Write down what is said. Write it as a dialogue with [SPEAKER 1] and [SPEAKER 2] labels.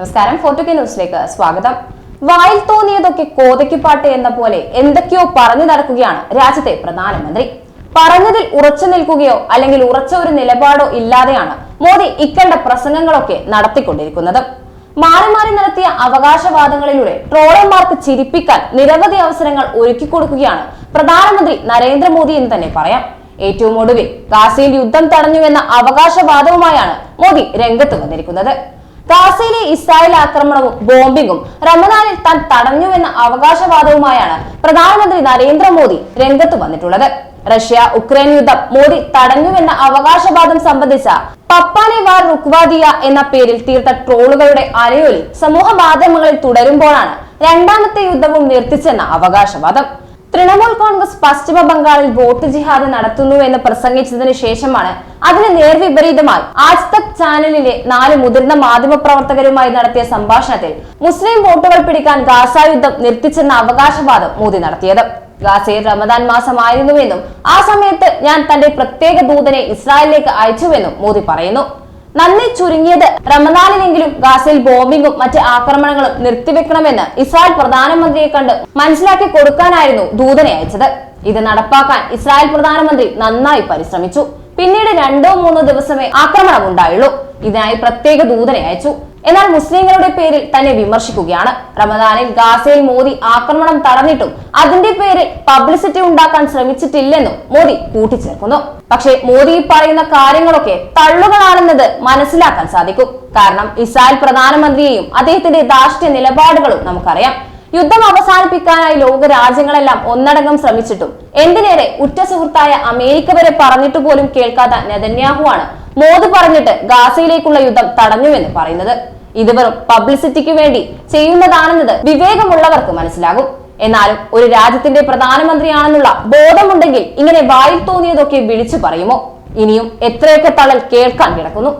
[SPEAKER 1] നമസ്കാരം. ഫോർട്ടുകെ ന്യൂസിലേക്ക് സ്വാഗതം. വായിൽ തോന്നിയതൊക്കെ കോതയ്ക്കുപാട്ട് എന്ന പോലെ എന്തൊക്കെയോ പറഞ്ഞു നടക്കുകയാണ് രാജ്യത്തെ പ്രധാനമന്ത്രി. പറഞ്ഞതിൽ ഉറച്ചു നിൽക്കുകയോ അല്ലെങ്കിൽ ഉറച്ച ഒരു നിലപാടോ ഇല്ലാതെയാണ് മോദി ഇക്കണ്ട പ്രസംഗങ്ങളൊക്കെ നടത്തിക്കൊണ്ടിരിക്കുന്നത്. മാറി മാറി നടത്തിയ അവകാശവാദങ്ങളിലൂടെ ട്രോളർമാർക്ക് ചിരിപ്പിക്കാൻ നിരവധി അവസരങ്ങൾ ഒരുക്കി കൊടുക്കുകയാണ് പ്രധാനമന്ത്രി നരേന്ദ്രമോദി എന്ന് തന്നെ പറയാം. ഏറ്റവും ഒടുവിൽ ഗാസയിൽ യുദ്ധം തടഞ്ഞുവെന്ന അവകാശവാദവുമായാണ് മോദി രംഗത്ത് വന്നിരിക്കുന്നത്. ഗാസയിലെ ഇസ്രായേൽ ആക്രമണവും ബോംബിംഗും റമദാനിൽ താൻ തടഞ്ഞുവെന്ന അവകാശവാദവുമായാണ് പ്രധാനമന്ത്രി നരേന്ദ്രമോദി രംഗത്ത് വന്നിട്ടുള്ളത്. റഷ്യ ഉക്രൈൻ യുദ്ധം മോദി തടഞ്ഞുവെന്ന അവകാശവാദം സംബന്ധിച്ച പപ്പാനെ വാർ റുക്വാദിയ എന്ന പേരിൽ തീർത്ത ട്രോളുകളുടെ അലയൊലി സമൂഹ മാധ്യമങ്ങളിൽ തുടരുമ്പോഴാണ് രണ്ടാമത്തെ യുദ്ധവും നിർത്തിച്ചെന്ന അവകാശവാദം. തൃണമൂൽ കോൺഗ്രസ് പശ്ചിമ ബംഗാളിൽ വോട്ട് ജിഹാദ് നടത്തുന്നു എന്ന് പ്രസംഗിച്ചതിന് ശേഷമാണ് അതിന് നേർവിപരീതമായി ആജ് തക് ചാനലിലെ നാല് മുതിർന്ന മാധ്യമപ്രവർത്തകരുമായി നടത്തിയ സംഭാഷണത്തിൽ മുസ്ലിം വോട്ടുകൾ പിടിക്കാൻ ഗാസ യുദ്ധം നിർത്തിച്ചെന്ന അവകാശവാദം മോദി നടത്തിയത്. ഗാസയിൽ റമദാൻ മാസമായിരുന്നുവെന്നും ആ സമയത്ത് ഞാൻ തന്റെ പ്രത്യേക ദൂതനെ ഇസ്രായേലിലേക്ക് അയച്ചുവെന്നും മോദി പറയുന്നു. നന്ദി ചുരുങ്ങിയത് റമദാനിലെങ്കിലും ഗാസയിൽ ബോംബിങ്ങും മറ്റ് ആക്രമണങ്ങളും നിർത്തിവെക്കണമെന്ന് ഇസ്രായേൽ പ്രധാനമന്ത്രിയെ കണ്ട് മനസ്സിലാക്കി കൊടുക്കാനായിരുന്നു ദൂതനെ അയച്ചത്. ഇത് നടപ്പാക്കാൻ ഇസ്രായേൽ പ്രധാനമന്ത്രി നന്നായി പരിശ്രമിച്ചു. പിന്നീട് രണ്ടോ മൂന്നോ ദിവസമേ ആക്രമണം ഉണ്ടായുള്ളൂ. ഇതിനായി പ്രത്യേക ദൂതനെ അയച്ചു. എന്നാൽ മുസ്ലിങ്ങളുടെ പേരിൽ തന്നെ വിമർശിക്കുകയാണ്. റമദാനിൽ ഗാസയിൽ മോദി ആക്രമണം തടഞ്ഞിട്ടും അതിന്റെ പേരിൽ പബ്ലിസിറ്റി ഉണ്ടാക്കാൻ ശ്രമിച്ചിട്ടില്ലെന്നും മോദി കൂട്ടിച്ചേർക്കുന്നു. പക്ഷേ മോദി പറയുന്ന കാര്യങ്ങളൊക്കെ തള്ളുകളാണെന്നത് മനസ്സിലാക്കാൻ സാധിക്കും. കാരണം ഇസ്രായേൽ പ്രധാനമന്ത്രിയെയും അദ്ദേഹത്തിന്റെ ധാർഷ്ട്യ നിലപാടുകളും നമുക്കറിയാം. യുദ്ധം അവസാനിപ്പിക്കാനായി ലോക രാജ്യങ്ങളെല്ലാം ഒന്നടങ്കം ശ്രമിച്ചിട്ടും എന്തിനേറെ ഉറ്റ സുഹൃത്തായ അമേരിക്ക വരെ പറഞ്ഞിട്ട് പോലും കേൾക്കാത്ത നെതന്യാഹുവാണ് മോദി പറഞ്ഞിട്ട് ഗാസയിലേക്കുള്ള യുദ്ധം തടഞ്ഞുവെന്ന് പറയുന്നത്. ഇത് വെറും പബ്ലിസിറ്റിക്ക് വേണ്ടി ചെയ്യുന്നതാണെന്നത് വിവേകമുള്ളവർക്ക് മനസ്സിലാകും. എന്നാലും ഒരു രാജ്യത്തിന്റെ പ്രധാനമന്ത്രിയാണെന്നുള്ള ബോധമുണ്ടെങ്കിൽ ഇങ്ങനെ വായിൽ തോന്നിയതൊക്കെ വിളിച്ചു പറയുമോ? ഇനിയും എത്രയൊക്കെ തളൽ കേൾക്കാൻ കിടക്കുന്നു?